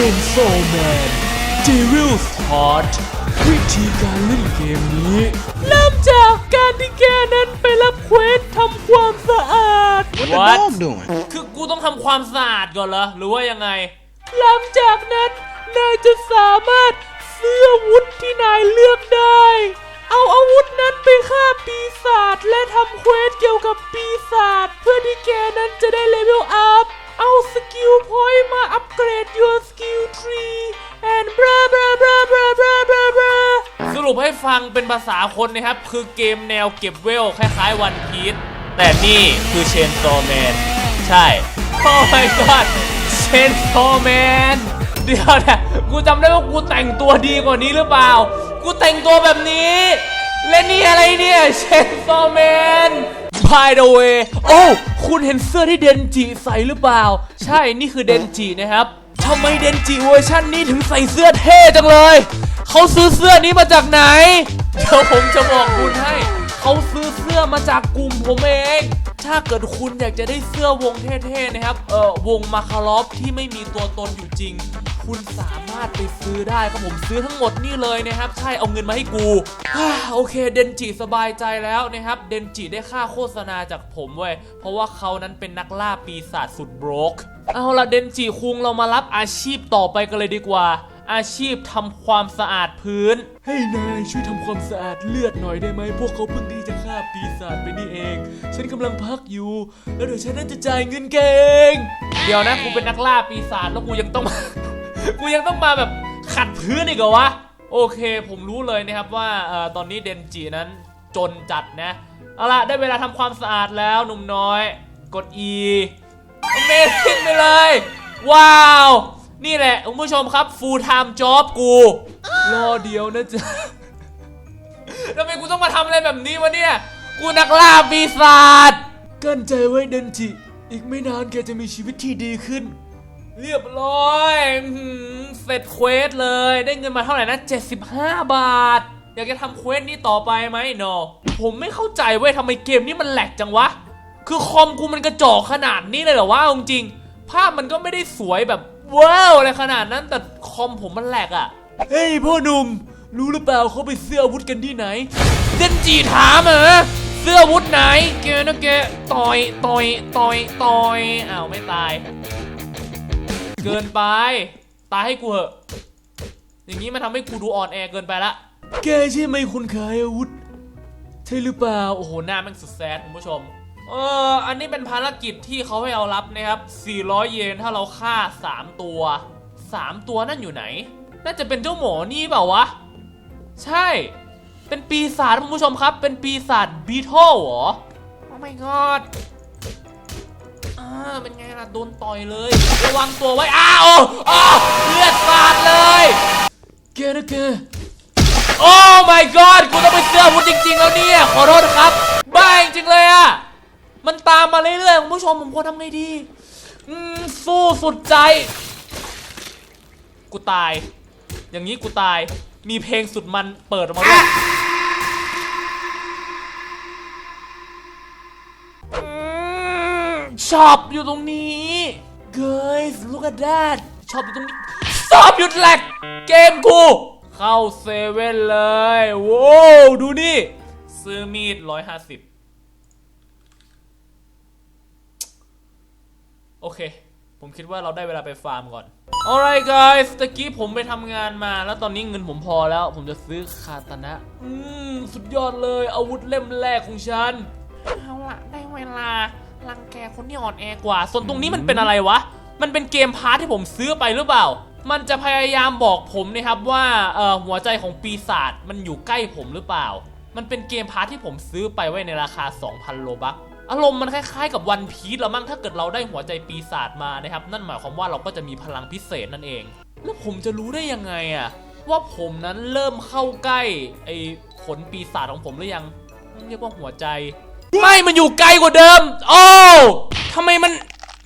Chainsaw Man Devil's Heart วิธีการเล่นเกมนี้ เริ่มจากการที่แกนั้นไปรับเควสทำความสะอาด What the dog doing? คือกูต้องทำความสะอาดก่อนเหรอ หรือว่ายังไง หลังจากนั้นนายจะสามารถซื้ออาวุธที่นายเลือกได้ เอาอาวุธนั้นไปฆ่าปีศาจและทำเควสเกี่ยวกับปีศาจเพื่อที่แกนั้นจะได้เลเวลอัพ เอาสกิลพอยต์มาอัปเกรด your skill tree and bra bra bra bra bra bra bra สรุปให้ฟังเป็นภาษาคนนะครับ คือเกมแนวเก็บเวล คล้ายๆวันพีชแต่นี่คือเชนโซแมนใช่ โอ้ my god เชนโซแมนเดี๋ยวนะกูจำได้ว่ากูแต่งตัวดีกว่านี้หรือเปล่า กูแต่งตัวแบบนี้ และนี่อะไรเนี่ย เชนโซแมน By the way โอ้คุณเห็นเสื้อที่เดนจิใส่หรือเปล่า ใช่นี่คือเดนจินะครับทำไมเดนจิเวอร์ชันนี้ถึงใส่เสื้อเท่จังเลยเขาซื้อเสื้อนี้มาจากไหนเดี๋ยวผมจะบอกคุณให้เขาซื้อเสื้อมาจากกลุ่มผมเอง ถ้าเกิดคุณอยากจะได้เสื้อวงเท่ๆนะครับ เออวงมาคารอฟที่ไม่มีตัวตนอยู่จริง คุณสามารถไปซื้อได้ครับผมซื้อทั้งหมดนี่เลยนะครับ ใช่เอาเงินมาให้กูฮ่าโอเคเดนจิสบายใจแล้วนะครับเดนจิได้ค่าโฆษณาจากผมเว้ยเพราะว่าเขานั้นเป็นนักล่าปีศาจสุดโบรกเอาละเดนจิคุงเรามารับอาชีพต่อไปกันเลยดีกว่า อาชีพทำความสะอาดพื้น ให้นายช่วยทำความสะอาดเลือดหน่อยได้ไหมพวกเขาเพิ่งที่จะฆ่าปีศาจไปนี่เอง ฉันกำลังพักอยู่ แล้วเดี๋ยวฉันน่าจะจ่ายเงินแกเอง เดี๋ยวนะกูเป็นนักล่าปีศาจแล้วกูยังต้อง กูยังต้องมาแบบขัดพื้นอีกเหรอวะ โอเค ผมรู้เลยนะครับว่าตอนนี้เดนจินั้นจนจัดนะ เอาละได้เวลาทำความสะอาดแล้วหนุ่มน้อย กด E เมซิ่งไปเลย ว้าว นี่แหละคุณผู้ชมครับ full time job กู รอเดียวนะจ๊ะทำไมกูต้องมาทำอะไรแบบนี้วะเนี่ย กูนักล่าปีศาจ กั้นใจไว้เดนจิ อีกไม่นานแกจะมีชีวิตที่ดีขึ้น เรียบร้อยอื้อหือเสร็จเควสเลยได้เงินมาเท่าไหร่นะ 75 บาท อยากจะทำเควสนี้ต่อไปไหมโนผมไม่เข้าใจเว้ยทำไมเกมนี้มันแหลกจังวะ คือคอมกูมันกระจอกขนาดนี้เลยเหรอวะเอาจริงๆภาพมันก็ไม่ได้สวยแบบว้าวอะไรขนาดนั้นแต่คอมผมมันแหลกอะเฮ้ยพ่อหนุ่ม รู้หรือเปล่าเขาไปซื้ออาวุธกันที่ไหนเดนจีถามเหรอเสื้ออาวุธไหนแกนะแกต่อยต่อยต่อยต่อยอ้าวไม่ตาย เกินไป ตายให้กูเหอะ อย่างนี้มันทำให้กูดูอ่อนแอเกินไปละ แกใช่ไหมคนขายอาวุธ ใช่หรือเปล่า โอ้โห หน้าแม่งสุดแซดคุณผู้ชม เออ อันนี้เป็นภารกิจที่เขาให้เรารับนะครับ 400 เยนถ้าเราฆ่า 3 ตัว 3 ตัวนั่นอยู่ไหน น่าจะเป็นเจ้าหมอนี่เปล่าวะ ใช่ เป็นปีศาจคุณผู้ชมครับ เป็นปีศาจบีโทลเหรอ โอ้ my god อ่า เป็นไงล่ะโดนต่อยเลย ระวังตัวไว้ อ้าวอ้าวเลือดสาดเลยแกนะแกโอ้ my god กูต้องไปเสื้ออาวุธจริง ๆ แล้วเนี่ย ขอโทษครับบ้าจริงๆเลยอะมันตามมาเรื่อยๆคุณผู้ชมผมควรทำไงดีอืมสู้สุดใจ กูตาย อย่างนี้กูตาย มีเพลงสุดมันเปิดออกมาด้วย ช็อปอยู่ตรงนี้ guys look at that ช็อปอยู่ตรงนี้ stop หยุดแหลกเกมกู เข้าเซเว่นเลยโว้วดูนี่ ซื้อมีดร้อยห้าสิบโอเค ผมคิดว่าเราได้เวลาไปฟาร์มก่อน alright guys ตะกี้ผมไปทำงานมา แล้วตอนนี้เงินผมพอแล้ว ผมจะซื้อคาตานะ อืม สุดยอดเลย อาวุธเล่มแรกของฉัน เอาละได้เวลา รังแกคนที่อ่อนแอกว่า ส่วนตรงนี้มันเป็นอะไรวะ มันเป็นเกมพาร์ทที่ผมซื้อไปหรือเปล่า มันจะพยายามบอกผมนะครับว่าเออหัวใจของปีศาจมันอยู่ใกล้ผมหรือเปล่า มันเป็นเกมพาร์ทที่ผมซื้อไปไว้ในราคา 2,000 โลบัคอารมณ์มันคล้ายๆกับวันพีซละมั้งถ้าเกิดเราได้หัวใจปีศาจมานะครับ นั่นหมายความว่าเราก็จะมีพลังพิเศษนั่นเอง แล้วผมจะรู้ได้ยังไงอะว่าผมนั้นเริ่มเข้าใกล้ไอ้ผลปีศาจของผมหรือยังเรียกว่าหัวใจ ไม่มันอยู่ไกลกว่าเดิม โอ้ทำไมมัน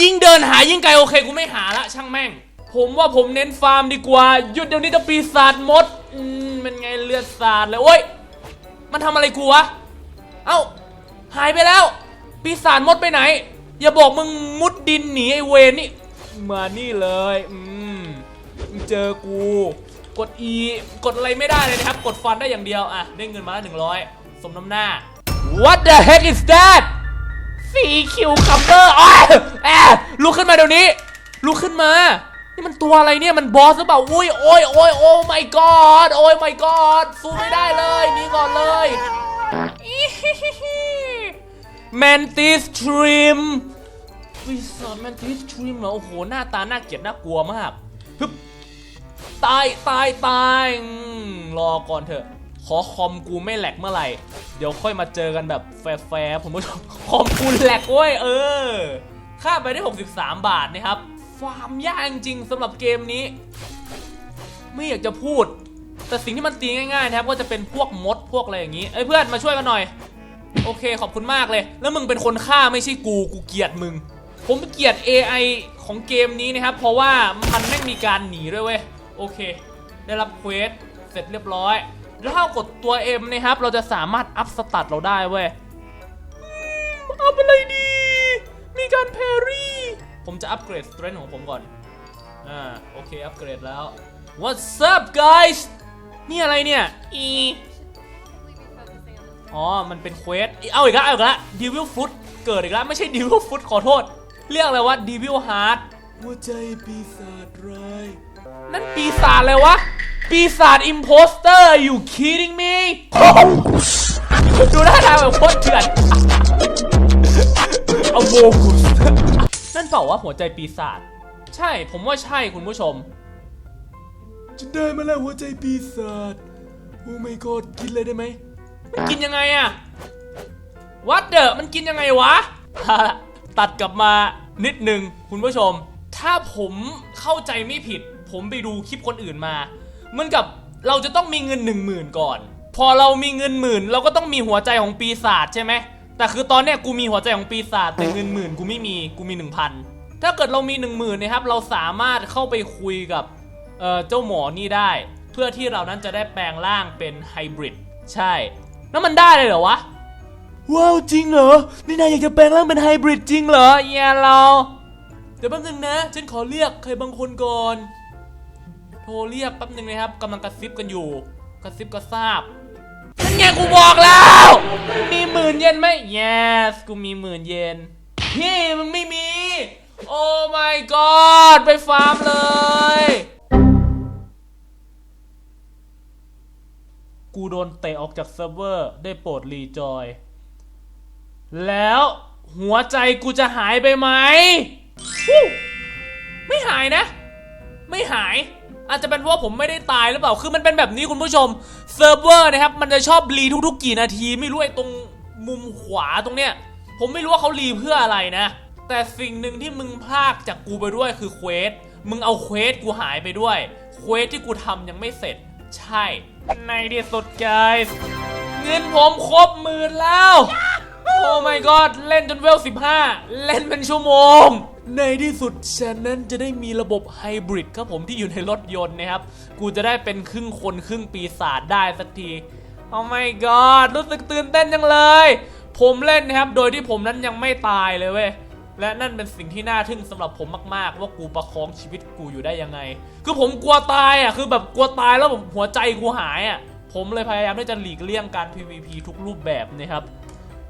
ยิ่งเดินหายิ่งไกลโอเคกูไม่หาละช่างแม่ง ผมว่าผมเน้นฟาร์มดีกว่า หยุดเดี๋ยวนี้จะปีศาจมดอืมเป็นไงเลือดสาดเลยโอ้ยมันทำอะไรกูวะ เอ้า หายไปแล้ว ปีศาจมดไปไหน อย่าบอกมึงมุดดินหนีไอเวนนี่ มานี่เลย อืมเจอกู กด E กดอะไรไม่ได้เลยนะครับ กดฟันได้อย่างเดียว อะ ได้เงินมาละหนึ่งร้อยสมน้ำหน้า What the heck is that สีคิวคัมเบอร์อ้ยแอะลุกขึ้นมาเดี๋ยวนี้ ลุกขึ้นมา นี่มันตัวอะไรเนี่ย มันบอสหรือเปล่า อุ้ย โอ้ยโอ้ยโอ้ my god โอ้ย my god สู้ไม่ได้เลยหนี่ก่อนเลยแมนติสทริมวิสอดแมนติสทริมเหรอ โอ้โห หน้าตาน่าเกลียดน่ากลัวมาก ฮึบ ตาย ตาย ตาย รอก่อนเถอะ ขอคอมกูไม่แหลกเมื่อไหร่ เดี๋ยวค่อยมาเจอกันแบบแฟร์ๆผมผู้ชมคอมกูแหลกเว้ยเออ ค่าไปได้ 63 บาทนะครับฟาร์มยากจริงๆสำหรับเกมนี้ ไม่อยากจะพูด แต่สิ่งที่มันตีง่ายๆนะครับก็จะเป็นพวกมดพวกอะไรอย่างนี้ เอ้ยเพื่อนมาช่วยกันหน่อย โอเคขอบคุณมากเลย แล้วมึงเป็นคนฆ่าไม่ใช่กูกูเกลียดมึง ผมเกลียด AI ของเกมนี้นะครับ เพราะว่ามันไม่มีการหนีด้วยเว้ย โอเค ได้รับเควสเสร็จเรียบร้อย แล้วถ้ากดตัว M นะครับ เราจะสามารถอัพสตัตเราได้เว้ยอืมอัพอะไรดี มีการแพรี่ ผมจะอัปเกรดสเตรนท์ของผมก่อน อ่า โอเค อัปเกรดแล้ว What's up guys นี่อะไรเนี่ย อีอ๋อ มันเป็นเควส เอาอีกแล้วเอาอีกแล้วดีวิลฟุตเกิดอีกแล้ว ไม่ใช่ดีวิลฟุตขอโทษ เรียกอะไรว่าดีวิลฮาร์ดหัวใจปีศาจร้าย นั่นปีศาจอะไรวะ ปีศาจอิมโพสเตอร์ you kidding me ดูหน้าทางแบบโคตรเถื่อนเอาโบกุสนั่นเปล่าวะหัวใจปีศาจใช่ผมว่าใช่คุณผู้ชมจะได้มาแล้วหัวใจปีศาจโอ้ my god กินเลยได้ไหมมันกินยังไงอะวัดเดอมันกินยังไงวะ ตัดกลับมานิดนึงคุณผู้ชม ถ้าผมเข้าใจไม่ผิด ผมไปดูคลิปคนอื่นมา เหมือนกับเราจะต้องมีเงินหนึ่งหมื่นก่อน พอเรามีเงินหมื่น เราก็ต้องมีหัวใจของปีศาจใช่ไหมแต่คือตอนเนี้ยกูมีหัวใจของปีศาจแต่เงินหมื่นกูไม่มีกูมีหนึ่งพันถ้าเกิดเรามีหนึ่งหมื่นนะครับเราสามารถเข้าไปคุยกับเอ่อเจ้าหมอนี่ได้ เพื่อที่เรานั้นจะได้แปลงร่างเป็นไฮบริดใช่แล้วมันได้เลยเหรอวะว้าวจริงเหรอ นี่นายอยากจะแปลงร่างเป็นไฮบริดจริงเหรอเย่เราเดี๋ยวแป๊บนึงนะ ฉันขอเรียกใครบางคนก่อน โทรเรียกแป๊บนึงนะครับกำลังกระซิบกันอยู่ กระซิบกระซาบนั่นไงกูบอกแล้ว มีหมื่นเยนไหม yes กูมีหมื่นเยนพี่มึงไม่มี โอ้ my god ไปฟาร์มเลย กูโดนเตะออกจากเซิร์ฟเวอร์ได้โปรดรีจอย แล้วหัวใจกูจะหายไปไหม ไม่หายนะ ไม่หาย อาจจะเป็นเพราะว่าผมไม่ได้ตายหรือเปล่า คือมันเป็นแบบนี้คุณผู้ชม เซิร์ฟเวอร์นะครับ มันจะชอบรีทุกๆ กี่นาที ไม่รู้ไอ้ตรงมุมขวาตรงเนี้ย ผมไม่รู้ว่าเขารีเพื่ออะไรนะ แต่สิ่งหนึ่งที่มึงพลากจากกูไปด้วยคือเควส มึงเอาเควสกูหายไปด้วย เควสที่กูทำยังไม่เสร็จ ใช่ ในที่สุด guys เงินผมครบหมื่นแล้ว โอ้ my god เล่นจนเวล15 เล่นเป็นชั่วโมง ในที่สุดฉันนั้นจะได้มีระบบไฮบริดครับผมที่อยู่ในรถยนต์นะครับ กูจะได้เป็นครึ่งคนครึ่งปีศาจได้สักทีโอ้ my god รู้สึกตื่นเต้นจังเลย ผมเล่นนะครับ โดยที่ผมนั้นยังไม่ตายเลยเว้ยและนั่นเป็นสิ่งที่น่าทึ่งสำหรับผมมาก ๆ ว่ากูประคองชีวิตกูอยู่ได้ยังไง คือผมกลัวตายอะคือแบบกลัวตายแล้วแบบหัวใจกูหายอะผมเลยพยายามที่จะหลีกเลี่ยงการ PVP ทุกรูปแบบนะครับ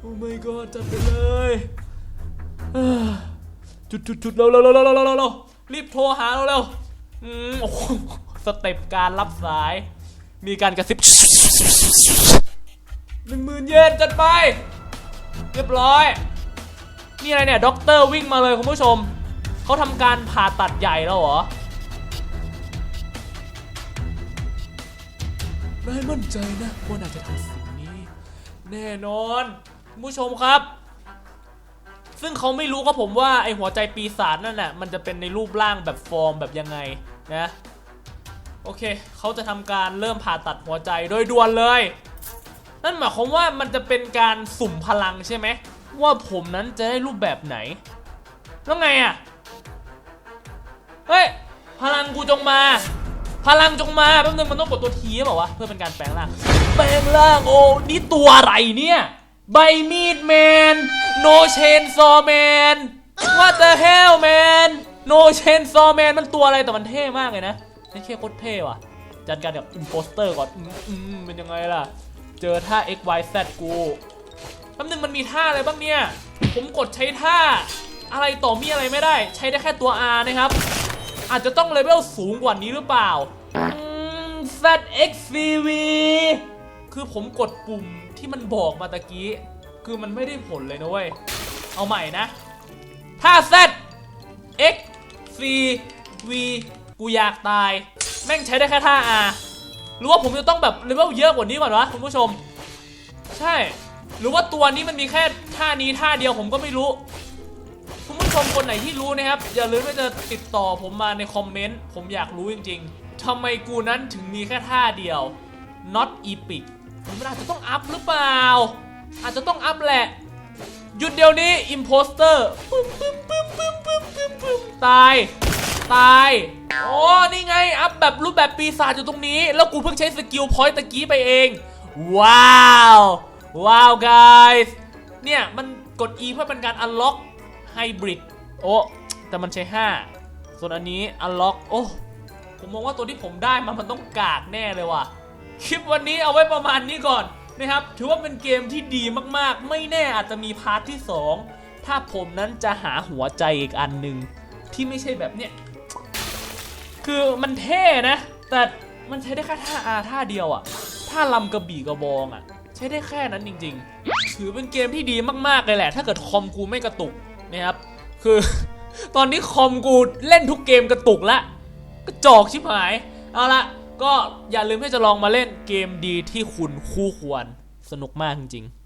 โอ้ my god จัดไปเลย จุดจุดจุดเร็วเร็วเร็วเร็วเร็วเร็วรีบโทรหาเราเร็วอืมโอ้โหสเต็ปการรับสาย มีการกระซิบหนึ่งหมื่นเยนจัดไป เรียบร้อย นี่อะไรเนี่ยด็อกเตอร์วิ่งมาเลยคุณผู้ชม เขาทำการผ่าตัดใหญ่แล้วเหรอนายมั่นใจนะว่านายจะทำสิ่งนี้ แน่นอนคุณผู้ชมครับ ซึ่งเขาไม่รู้ครับผมว่าไอหัวใจปีศาจนั่นน่ะมันจะเป็นในรูปร่างแบบฟอร์มแบบยังไงนะโอเคเขาจะทำการเริ่มผ่าตัดหัวใจโดยด่วนเลย นั่นหมายความว่ามันจะเป็นการสุ่มพลังใช่ไหมว่าผมนั้นจะได้รูปแบบไหน แล้วไงอะเฮ้ยพลังกูจงมา พลังจงมาแป๊บนึงมันต้องกดตัวทีหรือเปล่าวะเพื่อเป็นการแปลงร่าง แปลงร่างโอ้นี่ตัวอะไรเนี่ย ใบมีดแมน โนเชนซอแมน What the hell man โนเชนซอแมนมันตัวอะไรแต่มันเท่มากเลยนะนี่แค่โคตรเท่ว่ะ จัดการกับอิมโพสเตอร์ก่อนอืมมเป็นยังไงล่ะ เจอท่า x y z กูแป๊บนึงมันมีท่าอะไรบ้างเนี่ย ผมกดใช้ท่า อะไรต่อมีอะไรไม่ได้ ใช้ได้แค่ตัว R นะครับ อาจจะต้องเลเวลสูงกว่านี้หรือเปล่า ZXCV คือผมกดปุ่ม ที่มันบอกมาตะกี้ คือมันไม่ได้ผลเลยนะเว้ย เอาใหม่นะถ้า Z X C V กูอยากตาย แม่งใช้ได้แค่ท่า R หรือว่าผมจะต้องแบบเลเวลเยอะกว่านี้ก่อนวะคุณผู้ชม ใช่ หรือว่าตัวนี้มันมีแค่ท่านี้ท่าเดียวผมก็ไม่รู้ คุณผู้ชมคนไหนที่รู้นะครับ อย่าลืมที่จะติดต่อผมมาในคอมเมนต์ ผมอยากรู้จริงๆทำไมกูนั้นถึงมีแค่ท่าเดียว not epic มันอาจจะต้องอัพหรือเปล่า อาจจะต้องอัพแหละ หยุดเดี๋ยวนี้ imposter ปึ้มปึ้มปึ้มปึ้มปึ้มปึ้มปึ้มตาย ตายโอ้นี่ไง อัพแบบรูปแบบปีศาจอยู่ตรงนี้ แล้วกูเพิ่งใช้สกิลพอยต์ตะกี้ไปเอง ว้าว ว้าว guys เนี่ย มันกด E เพื่อเป็นการ unlock hybrid โอ้แต่มันใช้ 5 ส่วนอันนี้ unlock โอ้ผมมองว่าตัวที่ผมได้มามันต้องกากแน่เลยว่ะ คลิปวันนี้เอาไว้ประมาณนี้ก่อนนะครับ ถือว่าเป็นเกมที่ดีมากๆ ไม่แน่อาจจะมีพาร์ทที่ 2 ถ้าผมนั้นจะหาหัวใจอีกอันหนึ่งที่ไม่ใช่แบบเนี้ย คือมันเท่นะ แต่มันใช้ได้แค่ท่าอาท่าเดียวอะท่าลำกระบี่กระบองอะใช้ได้แค่นั้นจริง ๆ ถือเป็นเกมที่ดีมากๆเลยแหละ ถ้าเกิดคอมกูไม่กระตุกนะครับ คือตอนนี้คอมกูเล่นทุกเกมกระตุกละกระจอกชิบหาย เอาละ ก็อย่าลืมที่จะลองมาเล่นเกมดีที่คุณคู่ควรสนุกมากจริงๆ